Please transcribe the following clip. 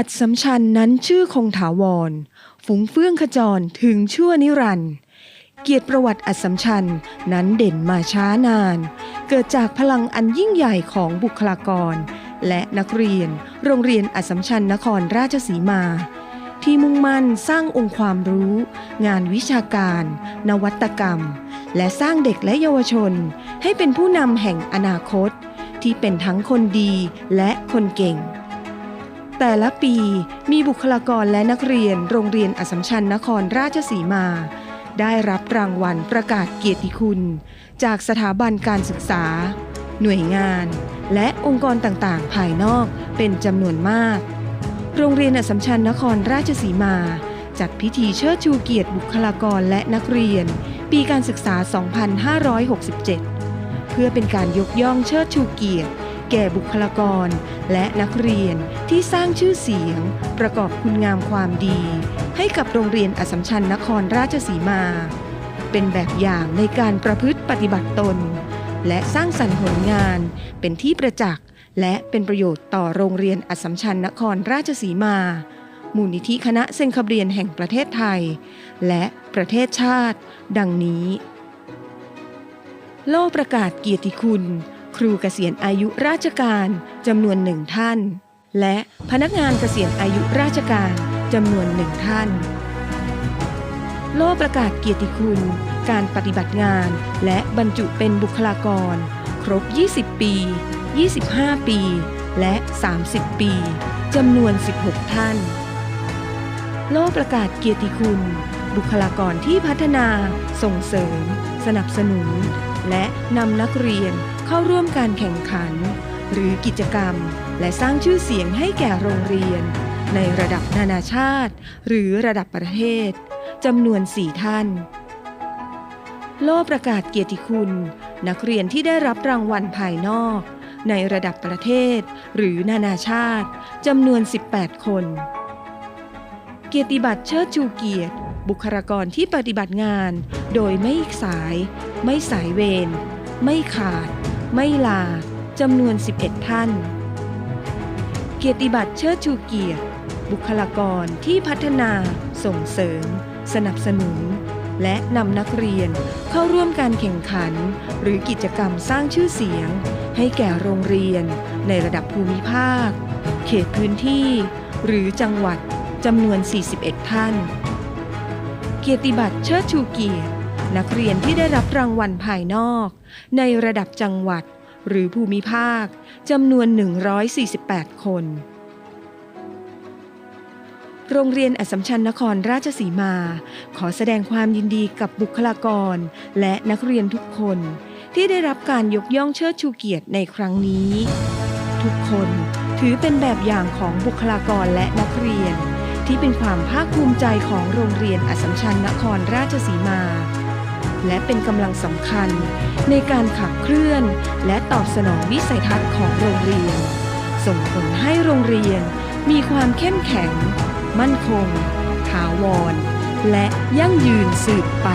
อัศมชัญนั้นชื่อคงถาวร ฝูงเฟื่องขจรถึงชั่วนิรันดร์เกียรติประวัติอัศมชัญนั้นเด่นมาช้านาน เกิดจากพลังอันยิ่งใหญ่ของบุคลากร และนักเรียน โรงเรียนอัศมชัญนครราชสีมา ที่มุ่งมั่นสร้างองค์ความรู้ งานวิชาการ นวัตกรรม และสร้างเด็กและเยาวชน ให้เป็นผู้นำแห่งอนาคต ที่เป็นทั้งคนดีและคนเก่ง แต่ละปีมีบุคลากรและนักเรียนโรงเรียนอสมชัญนครราชสีมา ได้รับรางวัลประกาศเกียรติคุณ จากสถาบันการศึกษา หน่วยงาน และองค์กรต่างๆ ภายนอกเป็นจำนวนมาก โรงเรียนอสมชัญนครราชสีมา จัดพิธีเชิดชูเกียรติบุคลากรและนักเรียน ปีการศึกษา 2567 เพื่อเป็นการยกย่องเชิดชูเกียรติ แก่บุคลากร และนักเรียนที่สร้างชื่อเสียง ประกอบคุณงามความดี ให้กับโรงเรียนอัสมชัญนครราชสีมา เป็นแบบอย่างในการประพฤติปฏิบัติตน และสร้างสรรค์ผลงาน เป็นที่ประจักษ์และเป็นประโยชน์ต่อโรงเรียนอัสมชัญนครราชสีมามูลนิธิคณะเซนคาเบียนแห่งประเทศไทย และประเทศชาติ ดังนี้ โล่ประกาศเกียรติคุณ ครูเกษียณอายุราชการจำนวนหนึ่งท่าน และพนักงานเกษียณอายุราชการจำนวนหนึ่งท่าน โล่ประกาศเกียรติคุณ การปฏิบัติงานและบรรจุเป็นบุคลากร ครบ 20 ปี 25 ปี และ 30 ปีจำนวน 16 ท่าน โล่ประกาศเกียรติคุณ บุคลากรที่พัฒนา ส่งเสริม สนับสนุน และนำนักเรียนเข้าร่วมการแข่งขัน หรือกิจกรรม และสร้างชื่อเสียงให้แก่โรงเรียน ในระดับนานาชาติ หรือระดับประเทศจำนวน4ท่าน โล่ประกาศเกียรติคุณ นักเรียนที่ได้รับรางวัลภายนอก ในระดับประเทศ หรือนานาชาติจำนวน 18 คน เกียรติบัตรเชิดชูเกียรติบุคลากรที่ปฏิบัติงาน โดยไม่สาย ไม่สายเวร ไม่ขาด ไม่ลา จำนวน 11 ท่าน เกียรติบัตรเชิดชูเกียรติ บุคลากรที่พัฒนา ส่งเสริม สนับสนุน และนำนักเรียนเข้าร่วมการแข่งขัน หรือกิจกรรมสร้างชื่อเสียง ให้แก่โรงเรียน ในระดับภูมิภาค เขตพื้นที่ หรือจังหวัดจำนวน 41 ท่าน เกียรติบัตรเชิดชูเกียรติ นักเรียนที่ได้รับรางวัลภายนอก ในระดับจังหวัดหรือภูมิภาคจำนวน 148 คน โรงเรียนอัสมชัญนครราชสีมา ขอแสดงความยินดีกับบุคลากร และนักเรียนทุกคน ที่ได้รับการยกย่องเชิดชูเกียรติในครั้งนี้ ทุกคนถือเป็นแบบอย่างของบุคลากรและนักเรียน ที่เป็นความภาคภูมิใจของโรงเรียนอัสมชัญนครราชสีมา และเป็นกำลังสำคัญในการขับเคลื่อน และตอบสนองวิสัยทัศน์ของโรงเรียน ส่งผลให้โรงเรียนมีความเข้มแข็ง มั่นคง ถาวร และยั่งยืนสืบไป